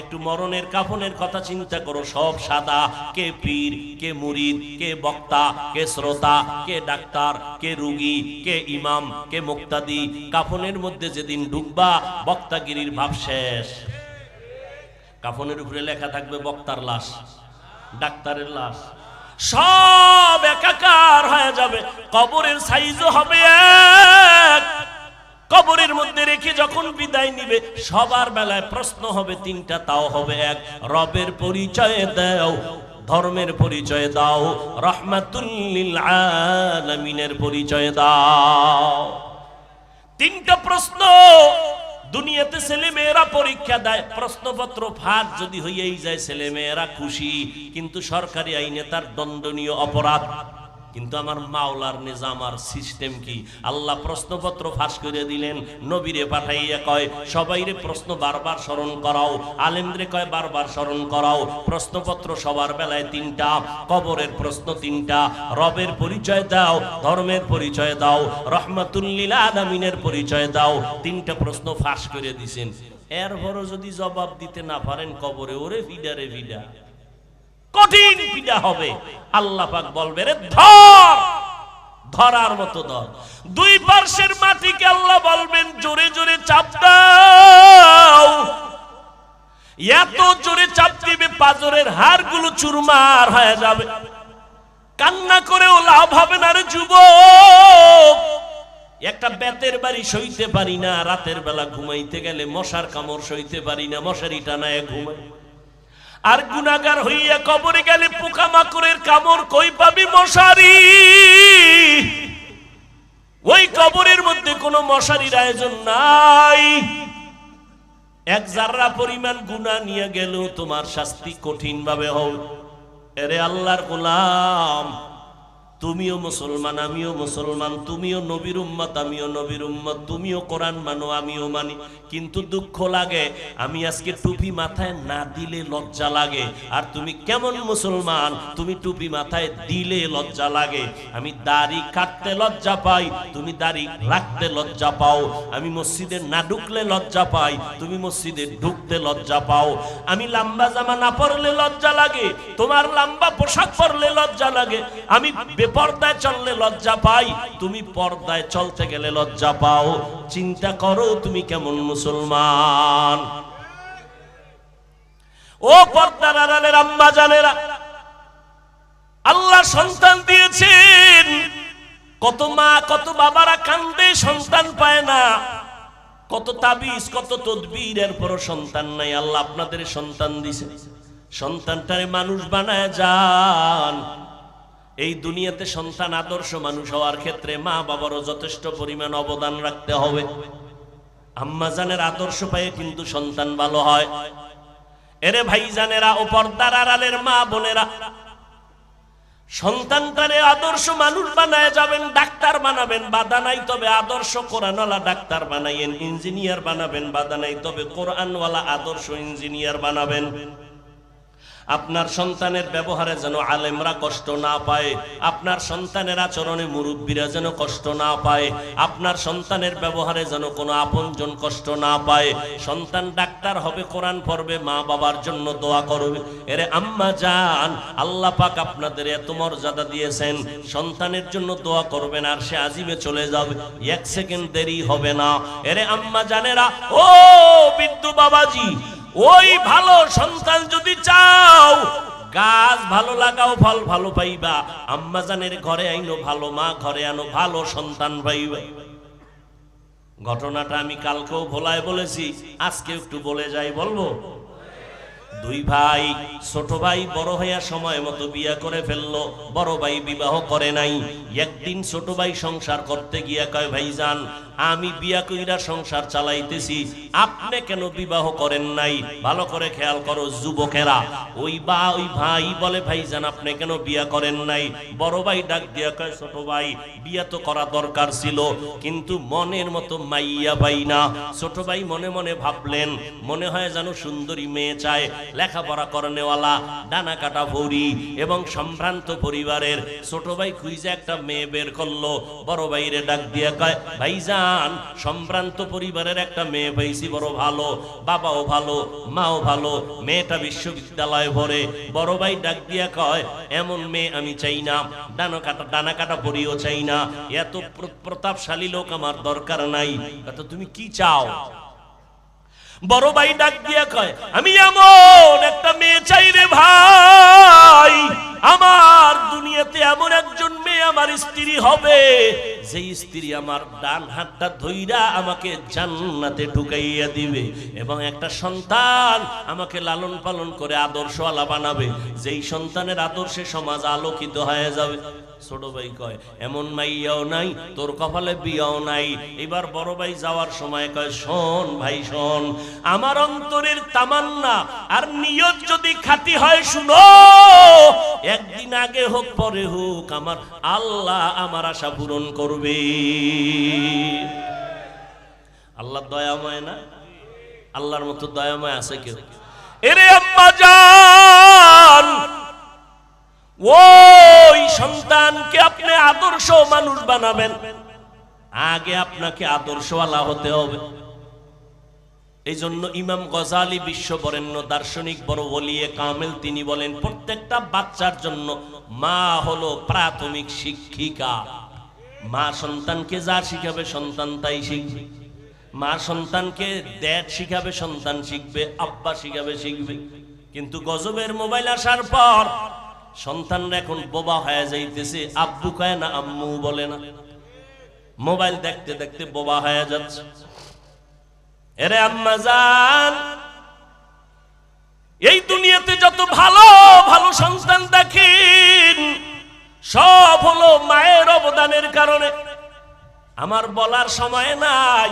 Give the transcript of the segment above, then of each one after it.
একটু মরণের কাফনের কথা চিন্তা করো, সব সাদা। কে পীর, কে মুরিদ, কে বক্তা, কে শ্রোতা, কে ডাক্তার, কে রুগী, কে ইমাম, কে মুক্তাদি। কাফনের মধ্যে যেদিন ঢুকবা, বক্তাগিরির ভাব শেষ। কাফনের উপরে লেখা থাকবে বক্তার লাশ, ডাক্তারের লাশ। সব একাকার হয়ে যাবে, কবরের সাইজও হবে এক। কবরের মধ্যে রেখে যখন বিদায় নিবে, সবার বেলায় প্রশ্ন হবে, তিনটা তাও হবে এক, রবের পরিচয় দাও, ধর্মের পরিচয় দাও রহমাতুল্লিল আলামিনের পরিচয় দাও। তিনটা প্রশ্ন, দুনিয়াতে ছেলে মেয়েরা পরীক্ষা দেয়, প্রশ্নপত্র ফাঁক যদি হইয়াই যায় ছেলে মেয়েরা খুশি, কিন্তু সরকারি আইনে তার দণ্ডনীয় অপরাধ। কিন্তু আমার মাওলার নিজাম আর সিস্টেম কি? আল্লাহ প্রশ্নপত্র ফাঁস করে দিলেন, নবীরে পাঠাইয়া কয়, সবাইরে প্রশ্ন বারবার স্মরণ করাও, আলেমরে কয় বারবার স্মরণ করাও, প্রশ্নপত্র সবার বেলায় তিনটা, কবরের প্রশ্ন তিনটা, রবের পরিচয় দাও, ধর্মের পরিচয় দাও, রহমাতুল্লিল আলামিনের পরিচয় দাও, তিনটা প্রশ্ন ফাঁস করে দিছেন। এরপরও যদি জবাব দিতে না পারেন, কবরে ওরে ভিডারে ভিডা। কঠিন পীড়া হবে। আল্লাহ পাক বলবে, রে, ধর! ধরার মতো ধর। দুই পার্শ্বের মাটিকে আল্লাহ বলবেন, জোরে জোরে চাপ দাও। এত জোরে চাপ দিবে, পাজরের হাড়গুলো চুরমার হয়ে যাবে। কান্না করেও লাভ হবে না রে যুবক। একটা বেতের বাড়ি সইতে পারি না, রাতের বেলা ঘুমাইতে গেলে মশার কামড় সইতে পারি না, মশারি টানায় ঘুমাই। আর গুনাগার হইয়া কবরে গেলে পোকামাকড়ের কামড় কই পাবি মশারি? ওই কবরের মধ্যে কোনো মশারির আয়োজন নাই। এক জাররা পরিমাণ গুনা নিয়ে গেলেও তোমার শাস্তি কঠিন ভাবে হোক এরে আল্লাহর গোলাম। তুমিও মুসলমান, আমিও মুসলমান, তুমিও নবীর উম্মত, আমিও নবীর উম্মত, তুমিও কোরআন মানো, আমিও মানি। কিন্তু দুঃখ লাগে, আমি আজকে টুপি মাথায় না দিলে লজ্জা লাগে। আর তুমি কেমন মুসলমান, তুমি টুপি মাথায় দিলে লজ্জা লাগে। আমি দাড়ি কাটতে লজ্জা পাই, তুমি দাড়ি রাখতে লজ্জা পাও। আমি মসজিদে না ঢুকলে লজ্জা পাই, তুমি মসজিদে ঢুকতে লজ্জা পাও। আমি লম্বা জামা না পরলে লজ্জা লাগে, তোমার লম্বা পোশাক পরলে লজ্জা লাগে। আমি বেপর্দায় চললে লজ্জা পাই। তুমি পর্দায় চলতে গেলে লজ্জা পাও। চিন্তা করো তুমি কেমন মুসলমান। ও পর্দার আড়ালের আম্মা জানেরা, আল্লাহ সন্তান দিয়েছেন। কত মা, কত বাবারা কান্দে, সন্তান পায় না। কত তাবিজ, কত তদবির, এরপরও সন্তান নাই। আল্লাহ আপনাদের সন্তান দিছে। সন্তানটারে মানুষ বানায় যান। এই দুনিয়াতে সন্তান আদর্শ মানুষ হওয়ার ক্ষেত্রে মা বাবারও যথেষ্ট পরিমাণ অবদান রাখতে হবে। আম্মাজানের আদর্শ পায়ে কিন্তু সন্তান ভালো হয়। এরে ভাইজানেরা, ও পর্দার আড়ালের মা বোনেরা সন্তানটারে আদর্শ মানুষ বানায় যাবেন, ডাক্তার বানাবেন, বাধা নাই তবে আদর্শ কোরআনওয়ালা ডাক্তার বানাইয়েন, ইঞ্জিনিয়ার বানাবেন, বাধা নাই তবে কোরআনওয়ালা আদর্শ ইঞ্জিনিয়ার বানাবেন। আপনার সন্তানের ব্যবহারে যেন আলেমরা কষ্ট না পায়, আপনার সন্তানের আচরণে মুরব্বীরা যেন কষ্ট না পায়, আপনার সন্তানের ব্যবহারে যেন কোনো আপনজন কষ্ট না পায়। সন্তান ডাক্তার হবে, কোরআন পড়বে, মা বাবার জন্য দোয়া করবে। এরে আম্মা যান আল্লাহ পাক আপনাদের এত মর্যাদা দিয়েছেন। সন্তানের জন্য দোয়া করবেন আর সে আজিমে চলে যাবে। এক সেকেন্ড দেরি হবে না। এরে আম্মা জানেরা, ও বিদ্যু বাবাজি ওই ভালো সন্তান যদি চাও, গাছ ভালো লাগাও, ফল ভালো পাইবা। আম্মা জানের ঘরে আইনো ভালো, মা ঘরে আনো ভালো সন্তান পাইবা। ঘটনাটা আমি কালকেও ভোলায় বলেছি, আজকে একটু বলে যাই, বলব? দুই ভাই, ছোট ভাই বড় হইয়া সময় মতো বিয়া করে ফেলল, বড় ভাই বিবাহ করে নাই। একদিন ছোট ভাই সংসার করতে গিয়া কয়, ভাই যান আমি বিয়া কইরা সংসার চালাইতেছি, আপনি কেন বিবাহ করেন নাই? ভালো করে খেয়াল করো, যুবকেরা, ওই বা, ওই ভাই বলে, ভাই যান আপনি কেন বিয়া করেন নাই? বড় ভাই ডাক দিয়া কয়, ছোট ভাই, বিয়া তো করা দরকার ছিল, কিন্তু মনের মতো মাইয়া ভাই না। ছোট ভাই মনে মনে ভাবলেন, মনে হয় যেন সুন্দরী মেয়ে চায় লেখাপড়া করনেওয়ালা ডানা কাটা ভরি এবং সম্ভ্রান্ত পরিবারের ছোট ভাই খুঁজে একটা মেয়ে বের করল। বড় ভাইরে ডাক দিয়ে কয়, ভাইজান, সম্ভ্রান্ত পরিবারের একটা মেয়ে পাইছি বড় ভালো, বাবাও ভালো, মাও ভালো, মেয়েটা বিশ্ববিদ্যালয়ে পড়ে। বড় ভাই ডাক দিয়া কয়, এমন মেয়ে আমি চাই না ডানা কাটা ডানা কাটা পরিও চাই না, এত প্রতাপশালী লোক আমার দরকার নাই তুমি কি চাও? বড় ভাই ডাক দিয়া কয়, আমি এমন একটা মেয়ে চাই রে ভাই। আমার দুনিয়াতে এমন একজন মেয়ে আমার স্ত্রী হবে যে স্ত্রী আমার ডান হাতটা ধইরা আমাকে জান্নাতে ঢুকাইয়া দিবে এবং একটা সন্তান আমাকে লালন পালন করে আদর্শওয়ালা বানাবে। যেই সন্তানের আদর্শে সমাজ আলোকিত হয়ে যাবে। ছোট ভাই কয়, এমন মাইয়াও নাই, তোর কপালে বিয়াও নাই। এবার বড় ভাই যাওয়ার সময় কয়, শোন ভাই, শোন, আমার অন্তরের তামান্না আর নিয়ত যদি খাঁটি হয়, শুনো, একদিন আগে হোক, পরে হোক, আমার আল্লাহ আমার আশা পূরণ করবে। আল্লাহ দয়াময় না? আল্লাহর মতো দয়াময় আছে কেউ? এরে আম্মা জান ওই সন্তানকে আপনি আদর্শ মানুষ বানাবেন। আগে আপনাকে আদর্শওয়ালা হতে হবে। এই জন্য ইমাম গজালি বিশ্ব বরেণ্য দার্শনিক বড় বলিয়ে কামেল তিনি বলেন, প্রত্যেকটা বাচ্চার জন্য মা হলো প্রাথমিক শিক্ষিকা। মা সন্তানকে যা শিখাবে সন্তান তাই শিখবে। মা সন্তানকে ড্যাড শিখাবে সন্তান শিখবে, আব্বা শিখাবে শিখবে। কিন্তু গজবের মোবাইল আসার পর সন্তানরা এখন বোবা হয়ে যাইতেছে, আব্বু কয়, না, আম্মু বলে না। মোবাইল দেখতে দেখতে বোবা হয়ে যাচ্ছে। এরে আম্মা জান, এই দুনিয়াতে যত ভালো ভালো সন্তান দেখেন, সব হলো মায়ের অবদানের কারণে। আমার বলার সময় নাই।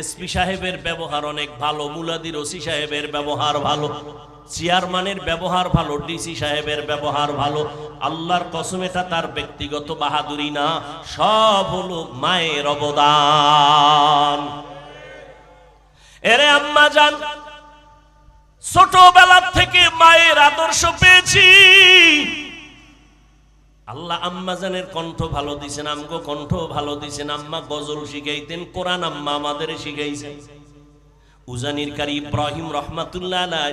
এসপি সাহেবের ব্যবহার অনেক ভালো, মুলাদির ওসি সাহেবের ব্যবহার ভালো। চেয়ারম্যানের ব্যবহার ভালো, ডিসি সাহেবের ব্যবহার ভালো, আল্লাহর কসম এটা তার ব্যক্তিগত বাহাদুরি না, সব হলো মায়ের অবদান। এরে আম্মা জান, ছোটবেলা থেকে মায়ের আদর্শ পেয়েছি। আল্লাহ আম্মা জানের কণ্ঠ ভালো দিছেন, আমগো কণ্ঠ ভালো দিছেন, আম্মা গজল শিখাইতেন, কোরআন আম্মা আমাদের শিখাইছেন। উজানির কারি ইব্রাহিম রহমাতুল্লাহ আলাই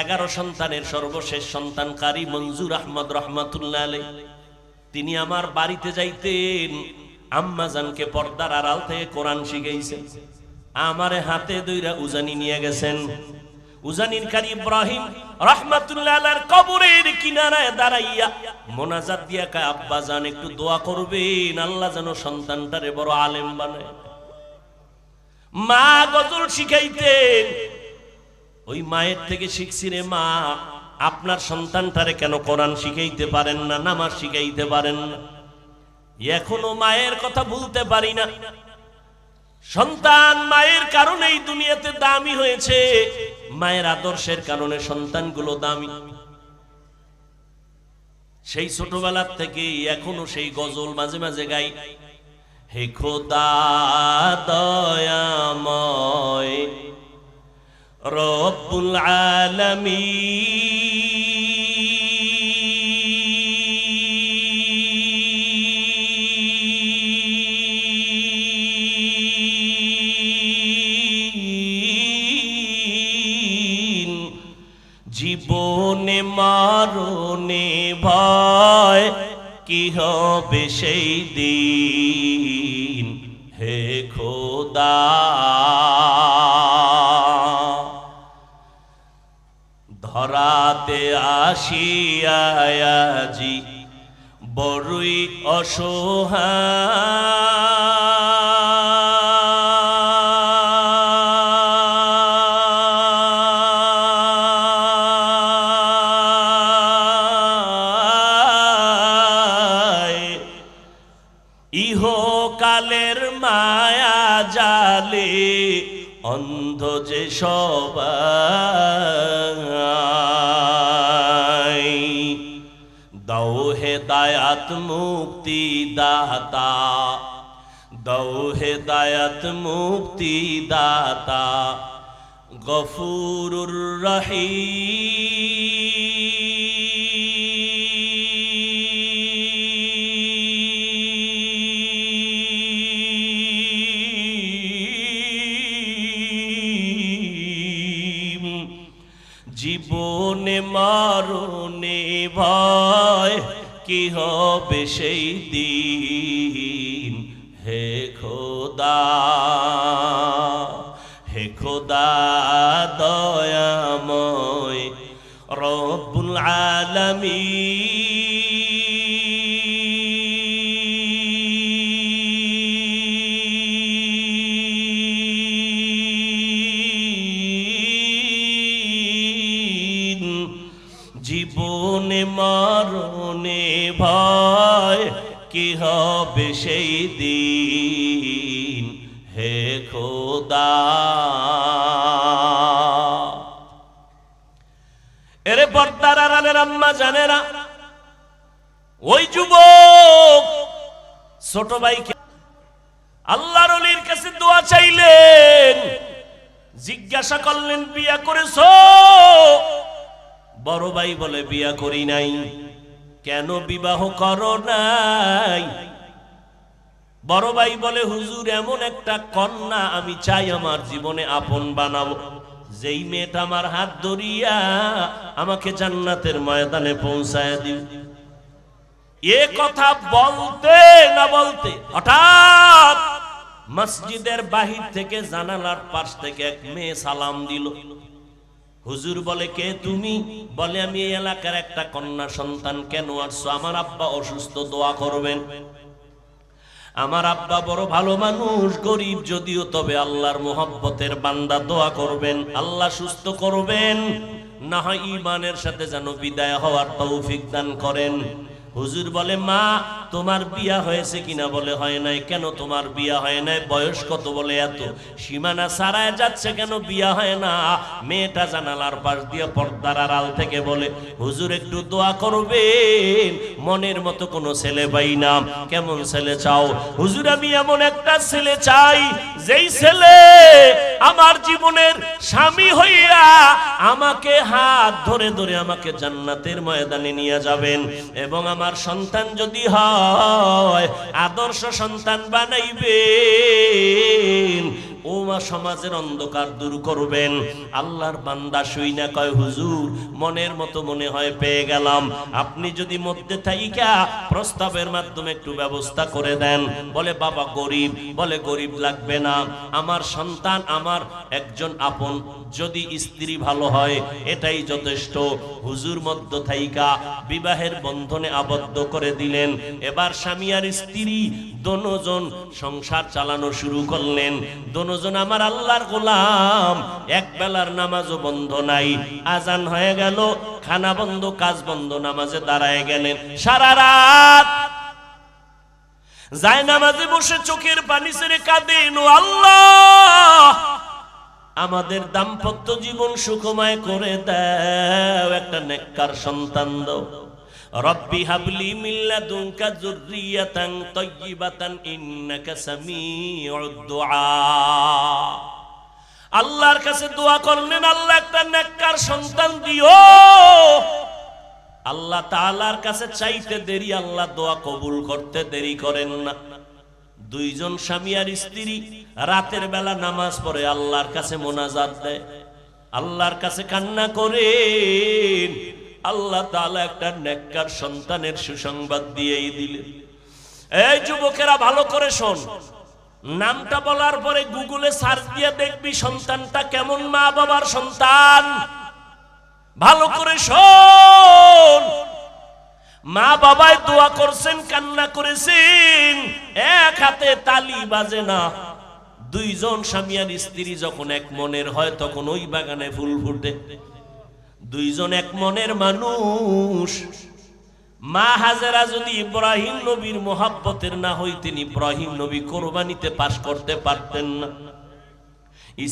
এগারো সন্তানের সর্বশেষ সন্তান কারি মঞ্জুর আহমদ রহমাতুল্লাহ আলাই তিনি আমার বাড়িতে যাইতেন, আম্মা জানকে পর্দার আড়াল থেকে কোরআন শিখাইছেন আমারে হাতে দইরা উজানি নিয়ে গেছেন। উজানির কারি ইব্রাহিম রহমাতুল্লাহ কবরের কিনারায় দাঁড়াইয়া মোনাজাত দিয়া কায়, আব্বা একটু দোয়া করবেন, আল্লাহ যেন সন্তানটারে বড় আলেম বানায় মা গজল শিখাইতেন। ওই মায়ের থেকে শিখছি রে মা, আপনার সন্তানটারে কেন কোরআন শিখাইতে পারেন না, নামাজ শিখাইতে পারেন না? এখনও মায়ের কথা ভুলতে পারি না। সন্তান মায়ের কারণেই দুনিয়াতে দামি হয়েছে, মায়ের আদর্শের কারণে সন্তানগুলো দামি। সেই ছোটবেলার থেকে এখনও সেই গজল মাঝে মাঝে গাই। হে খোদা দয়াময় রব্বুল আলামিন। জীবনে মারণে ভয় কি হবে সেই দিন? যে সবাই। দৌ হে দায়াত মুক্তি দাতা দৌ হে দায়াত মুক্তি দাতা গফুরুর রহিম। জীবনে মারণে ভয় কি হবে সেই দিন? হে খোদা খোদা। এরে পর্দার আড়ালের আম্মা জানে না ওই যুবক ছোট ভাইকে কাছে দোয়া চাইলেন, জিজ্ঞাসা করলেন, বিয়া করেছ? বড় ভাই বলে, বিয়া করি নাই। কেন বিবাহ করো নাই? বড় ভাই বলে, হুজুর, এমন একটা কন্যা আমি চাই আমার জীবনে আপন বানাবো। যেই মেয়েটা আমার হাত ধরিয়া আমাকে জান্নাতের ময়দানে পৌঁছায় দিও এ কথা বলতে না বলতে হঠাৎ মসজিদের বাহির থেকে জানালার পাশ থেকে এক মেয়ে সালাম দিল। হুজুর বলে, কে তুমি? বলে, আমি এই এলাকার একটা কন্যা সন্তান। কেন আসছো? আমার আব্বা অসুস্থ, দোয়া করবেন। আমার আব্বা বড় ভালো মানুষ, গরিব, যদিও তবে আল্লাহর মোহব্বতের বান্দা দোয়া করবেন, আল্লাহ সুস্থ করবেন। না হয় ইমানের সাথে যেন বিদায় হওয়ার তৌফিক দান করেন। হুজুর বলে, মা, তোমার বিয়া হয়েছে কিনা বলে হয় নাই। কেন তোমার বিয়া হয় নাই? বয়স কত বলে এত? সীমানা সারায় যাচ্ছে কেন বিয়া হয় না? মেয়েটা জানালার পাশ দিয়ে পর্দার আড়াল থেকে বলে, হুজুর, একটু দোয়া করবেন? মনের মতো কোনো ছেলে পাই না। কেমন ছেলে চাও? হুজুর, আমি এমন একটা ছেলে চাই, যেই ছেলে আমার জীবনের স্বামী হইয়া আমাকে হাত ধরে ধরে আমাকে জান্নাতের ময়দানে নিয়ে যাবেন। এবং আমার সন্তান যদি হয়, আদর্শ সন্তান বানাইবেন। ও মা সমাজের অন্ধকার দূর করবেন। আল্লাহর বান্দা শুই না কয়, হুজুর, মনের মতো মনে হয় পেয়ে গেলাম। আপনি যদি মধ্যে থাইকা প্রস্তাবের মাধ্যমে একটু ব্যবস্থা করে দেন। বলে, বাবা গরিব। বলে, গরিব লাগবে না। আমার সন্তান, আমার একজন আপন, যদি স্ত্রী ভালো হয়, এটাই যথেষ্ট। হুজুর মধ্য থাইকা বিবাহের বন্ধনে আবদ্ধ করে দিলেন। এবার স্বামী আর স্ত্রী, দনোজন সংসার চালানো শুরু করলেন। দনোজন আমার আল্লাহর গোলাম, এক বেলার নামাজও বন্ধ নাই। আজান হয়ে গেল, খানা বন্ধ, কাজ বন্ধ, নামাজে দাঁড়ায় গেলেন। সারা রাত যায় নামাজে বসে চোখের পানি ছেড়ে কাঁদেন আল্লাহ, আমাদের দাম্পত্য জীবন সুখময় করে দাও, একটা নেককার সন্তান দাও। রব্বি হাবলি মিল্লা দুনকা যুররিয়াতান তাইয়িবাতান ইন্নাকা সামিউদ দুআ। আল্লাহর কাছে দোয়া করলেন, আল্লাহ একটা নেককার সন্তান দিও। আল্লাহ তাআলার কাছে চাইতে দেরি, আল্লাহ দোয়া কবুল করতে দেরি করেন না। দুইজন স্বামী আর স্ত্রী রাতের বেলা নামাজ পড়ে, আল্লাহর কাছে মোনাজাত দেয়। আল্লাহর কাছে কান্না করেন। আল্লাহ তাআলা একটা নেককার সন্তানের সুসংবাদ দিয়েই দিলেন। এই যুবকেরা, ভালো করে শোন। নামটা বলার পরে গুগলে সার্চ দিয়ে দেখবি সন্তানটা কেমন মা বাবার সন্তান। ভালো করে শোন। মা বাবাই দোয়া করছেন, কান্না করেছেন। এক হাতে তালি বাজে না। দুইজন স্বামী আর স্ত্রী যখন এক মনের হয়, তখন ওই বাগানে ফুল ফুটে। দুইজন এক মনের মানুষ। মা হাজারা যদি ইব্রাহিম নবীর মোহাব্বতের না হইতেন ইব্রাহিম নবী কোরবানিতে পাশ করতে পারতেন না।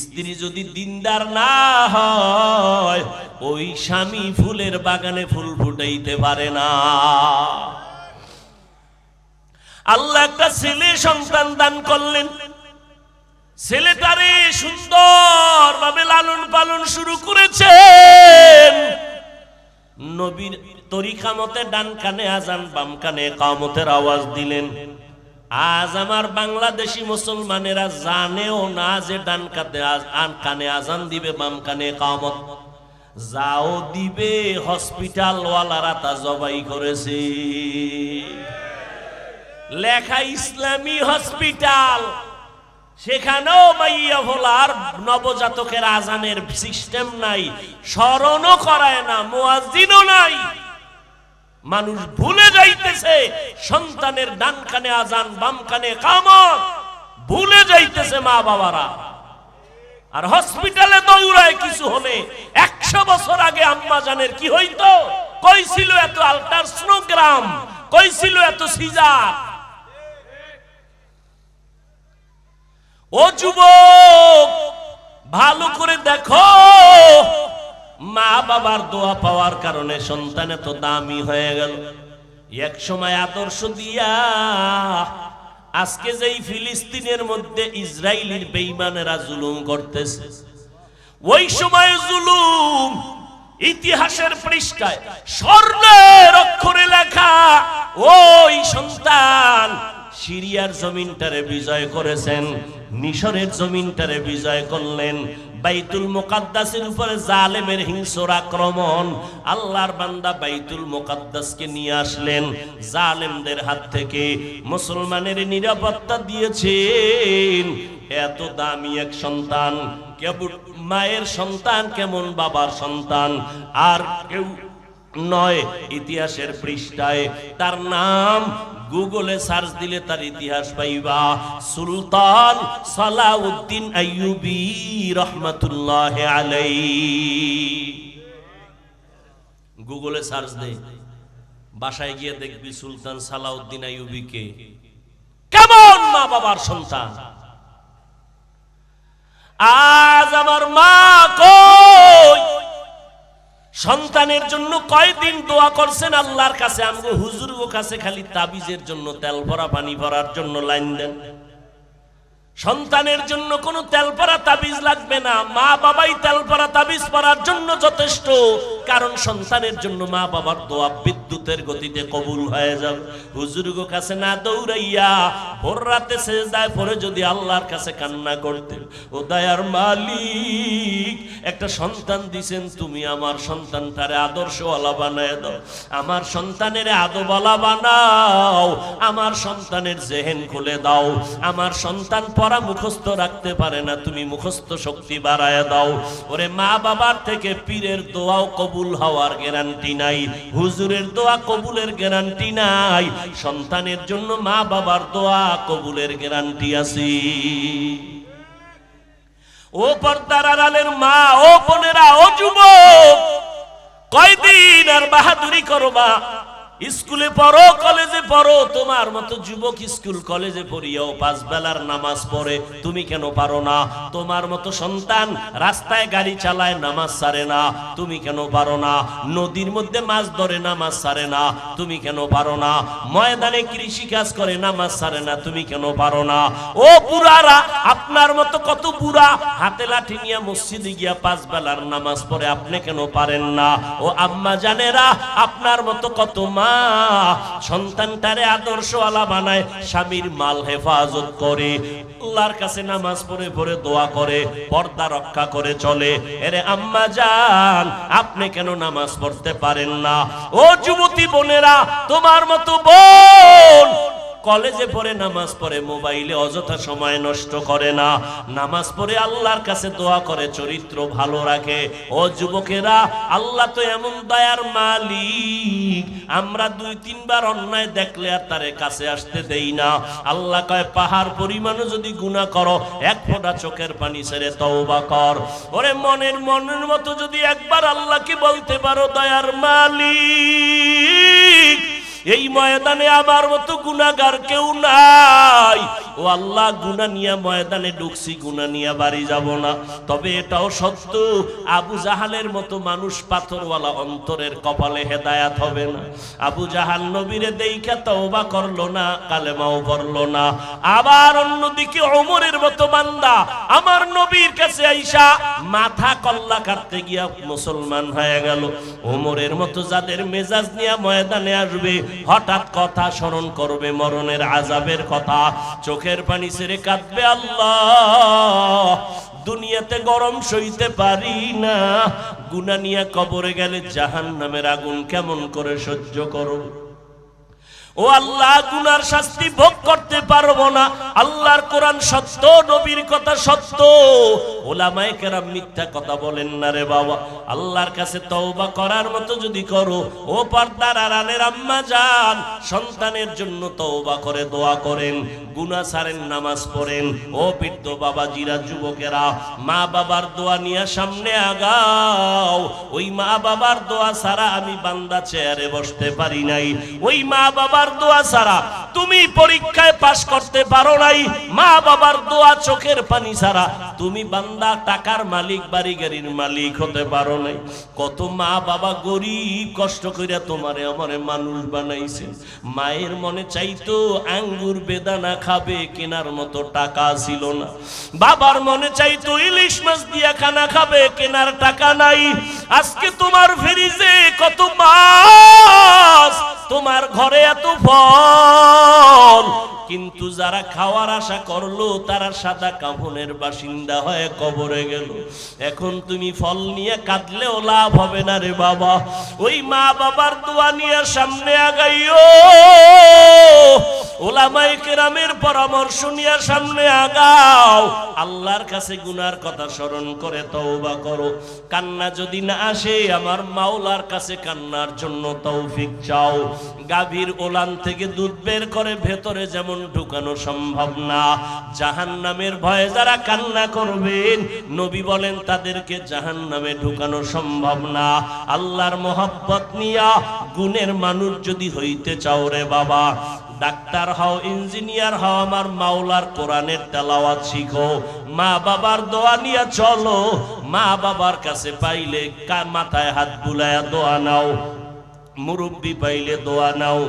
স্ত্রী যদি দিনদার না হয়, ওই স্বামী ফুলের বাগানে ফুল ফুটাইতে পারে না। আল্লাহ একটা ছেলে সন্তান দান করলেন। ছেলেটারে সুন্দর ভাবে লালন পালন শুরু করেছেন। নবীর তরিকা মতে ডান কানে আজান, বাম কানে কামতের আওয়াজ দিলেন। আজ আমার বাংলাদেশি মুসলমানেরা জানেও না যে ডান কাতে আন কানে আজান দিবে, বাম কানে কামত যাও দিবে হসপিটাল ওয়ালারা তা জবাই করেছে। লেখা ইসলামী হসপিটাল। সেখানেও মাইয়া ভোলার নবজাতকের আজানের সিস্টেম নাই, স্মরণও করায় না, মুয়াজ্জিনও নাই। মানুষ ভুলে যাইতেছে, সন্তানের ডান কানে আজান, বাম কানে কামত। ভুলে যাইতেছে মা বাবারা আর হসপিটালে দৌড়ায় কিছু হলে, একশো বছর আগে আম্মা জানের কি হইতো? কইছিল এত আল্ট্রাসোনোগ্রাম কই ছিল এত সিজার। ও যুবক, ভালো করে দেখো। মা বাবার দোয়া পাওয়ার কারণে সন্তান এত দামি হয়ে গেল। এক সময় আদর্শ দিয়া আজকে যেই ফিলিস্তিনের মধ্যে ইসরায়েলির বেইমানেরা জুলুম করতেছে, ওই সময় জুলুম ইতিহাসের পৃষ্ঠায় স্বর্ণের অক্ষরে লেখা, ওই সন্তান সিরিয়ার জমিনটারে বিজয় করেছেন। মিশরের জমিনটারে বিজয় করলেন। বাইতুল মোকাদ্দাসের উপরে জালেমের হিংস্র আক্রমণ। আল্লাহর বান্দা বাইতুল মোকাদ্দাসকে নিয়ে আসলেন। জালেমদের হাত থেকে মুসলমানের নিরাপত্তা দিয়েছেন। এত দামি এক সন্তান কেবল মায়ের সন্তান, কেমন বাবার সন্তান? আর কেউ নয়, ইতিহাসের পৃষ্ঠায় তার নাম গুগলে সার্চ দিলে তার ইতিহাস পাইবা। সুলতান সালাউদ্দিন আইয়ুবি রহমাতুল্লাহ আলাই গুগলে সার্চ দে। বাসায় গিয়ে দেখবি সুলতান সালাউদ্দিন আইয়ুবিকে। কেমন মা বাবার সন্তান? আজ আমার মা কই? সন্তানের জন্য কয়দিন দোয়া করছেন আল্লাহর কাছে? আমগো হুজুর কাছে খালি তাবিজের জন্য তেল ভরা, পানি ভরার জন্য লাইন দেন। সন্তানের জন্য কোনো তেল পরা তাবিজ লাগবে না। মা বাবাই তেল পরা তাবিজ পরার জন্য যথেষ্ট। কারণ সন্তানের জন্য মা বাবার দোয়া বিদ্যুতের গতিতে কবুল হয়ে যাবে। হুজুর্গ কাছে না দৌড়াইয়া ভোর রাতে সেজদায় পরে যদি আল্লাহর কাছে কান্না করতে ও দয়ার মালিক, একটা সন্তান দিছেন তুমি আমার সন্তানটারে আদর্শওয়ালা বানায় দাও। আমার সন্তানের আদোবালা বানাও, আমার সন্তানের জেহেন খুলে দাও। আমার সন্তান পড়া মুখস্থ রাখতে পারে না, তুমি মুখস্থ শক্তি বাড়ায় দাও। ওরে মা বাবার থেকে পীরের দোয়াও কবুল হওয়ার গ্যারান্টি নাই, হুজুরের দোয়া কবুলের গ্যারান্টি নাই, সন্তানের জন্য মা বাবার দোয়া কবুলের গ্যারান্টি আছে। ও পর্দার আড়ালের মা, ও বোনেরা, ও যুবক, কয়দিন আর বাহাদুরি করবা? স্কুলে পড়ো, কলেজে পড়ো, তোমার মতো যুবক স্কুল, কলেজে পড়িয়াও পাঁচ বেলার নামাজ পড়ে, তুমি কেন পারো না? তোমার মতো সন্তান রাস্তায় গাড়ি চালায় নামাজ সারে না, তুমি কেন পারো না? নদীর মধ্যে মাছ ধরে নামাজ সারে না, তুমি কেন পারো না? ময়দানে কৃষি কাজ করে নামাজ সারে না, তুমি কেন পারো না? ও পুরারা আপনার মতো কত পুরা হাতে লাঠি নিয়ে মসজিদে গিয়া পাঁচ বেলার নামাজ পড়ে, আপনি কেন পারেন না? ও আম্মা জানেরা, আপনার মতো কত মা বানায়, স্বামীর মাল হেফাজত করে, আল্লাহর কাছে নামাজ পড়ে পড়ে দোয়া করে, পর্দা রক্ষা করে চলে। এরে আম্মা যান আপনি কেন নামাজ পড়তে পারেন না? ও যুবতী বোনেরা, তোমার মতো বোন কলেজে পড়ে নামাজ পড়ে, মোবাইলে অযথা সময় নষ্ট করে না। নামাজ পড়ে আল্লাহর কাছে দোয়া করে, চরিত্র ভালো রাখে। ও যুবকেরা, আল্লাহ তো এমন দয়ার মালিক। আমরা দুই, তিনবার অন্যায় দেখলে আর তারে কাছে আসতে দেই না। আল্লাহ কয়, পাহাড় পরিমাণও যদি গুণা করো, এক ফোঁটা চোখের পানি ছেড়ে তওবা কর। ওরে মনের মনের মতো যদি একবার আল্লাহকে বলতে পারো, দয়ার মালিক। এই ময়দানে আমার মতো গুণাগার কেউ নাই। ও আল্লাহ গুনা নিয়া ময়দানে ঢুকছি গুনা নিয়া বাড়ি যাব না। তবে এটাও সত্য, আবু জাহালের মতো মানুষ পাথরওয়ালা অন্তরের কপালে হেদায়াত হবে না। আবু জাহাল নবীরে দেইখা তওবা করল না, কালেমাও পড়ল না। আবার অন্যদিকে ওমরের মতো বান্দা, আমার নবীর কাছে আইসা মাথা কল্লা কাটতে গিয়া মুসলমান হয়ে গেল। ওমরের মতো যাদের মেজাজ নিয়ে ময়দানে আসবে, হঠাৎ কথা স্মরণ করবে মরণের আজাবের কথা। চোখের পানি ছেড়ে কাঁদবে আল্লাহ। দুনিয়াতে গরম সইতে পারি না। গুনা নিয়ে কবরে গেলে জাহান নামের আগুন কেমন করে সহ্য করো ও আল্লাহ, গুনার শাস্তি ভোগ করতে পারব না। আল্লাহর কোরআন সত্য, নবীর কথা সত্য। ওলামায়ে কেরাম মিথ্যা কথা বলেন না রে বাবা। আল্লাহর কাছে তওবা করার মতো যদি করো, ও পর্দার আড়ালের আম্মা যান, সন্তানের জন্য তওবা করে দোয়া করেন গুনা ছাড়েন নামাজ পড়েন। ও বৃদ্ধ বাবাজিরা, যুবকেরা, মা বাবার দোয়া নিয়ে সামনে আগাও। ওই মা বাবার দোয়া ছাড়া আমি বান্দা চেয়ারে বসতে পারি নাই। ওই মা বাবার দোয়া ছাড়া তুমি পরীক্ষায় পাশ করতে পারো নাই মা বাবার দোয়া চোখের পানি ছাড়া। তুমি বান্দা, টাকার মালিক বাড়ি গাড়ির মালিক হতে পারো নাই। কত মা বাবা গরিব কষ্ট কইরা তোমারে আমারে মানুষ বানাইছে। মায়ের মনে চাইতো আঙ্গুর বেদানা খাবে, কেনার মতো টাকা ছিল না। বাবার মনে চাইতো ইলিশ মাছ দিয়া খানা খাবে, কেনার টাকা নাই। আজকে তোমার ফ্রিজে কত মাছ, তোমার ঘরে এত ফল। কিন্তু যারা খাওয়ার আশা করল, তারা সাদা কাফনের বাসিন্দা হয়ে কবরে গেল। এখন তুমি ফল নিয়ে কাঁদলেও লাভ হবে না রে বাবা। ওই মা বাবার দোয়া নিয়ে সামনে আগাইও। পরামর্শ নিয়ে সামনে আগাও। আল্লাহর কাছে গুনার কথা স্মরণ করে তওবা করো। কান্না যদি না আসে, আমার মাওলার কাছে কান্নার জন্য তৌফিক চাও। গাভীর ওলান থেকে দুধ বের করে ভেতরে যেমন ঢুকানো সম্ভব না। জাহান নামের ভয়ে যারা কান্না করবেন। নবী বলেন, তাদেরকে জাহান নামে ঢুকানো সম্ভব না। আল্লাহর মোহাব্বত নিয়া গুণের মানুষ যদি হইতে চাও রে বাবা, ডাক্তার হও, ইঞ্জিনিয়ার হও, আমার মাওলার কোরআনের তেলাওয়াত শিখো। মা বাবার দোয়া নিয়ে চলো, মা বাবার কাছে পাইলে মাথায় হাত বুলায়া দোয়া নাও, মুরব্বি পাইলে দোয়া নাও।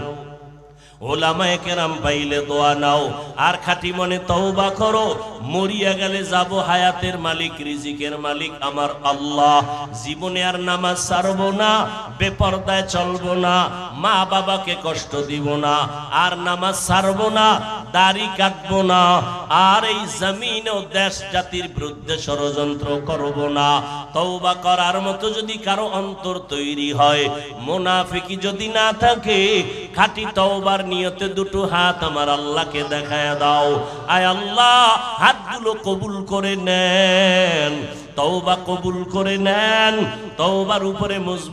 ওলামায়ে কেরাম পাইলে দোয়া নাও। আর খাঁটি মনে তওবা করো। মরিয়া গেলে যাব হায়াতের মালিক, রিজিকের মালিক আমার আল্লাহ। জীবনে আর নামাজ ছাড়বো না চলবো না মা বাবাকে কষ্ট দিব না, আর নামাজ ছাড়বো না, দাড়ি কাটবো না, আর এই জমিন ও দেশ জাতির বিরুদ্ধে ষড়যন্ত্র করব না। তওবা করার মতো যদি কারও অন্তর তৈরি হয়, মোনাফিকি যদি না থাকে, খাঁটি তওবার নিয়তে দুটো হাত আমার আল্লাহকে দেখায় দাও। আয় আল্লাহ, হাতগুলো কবুল করে নেন, তওবা কবুল করে নেন, তওবার উপরে মজবুত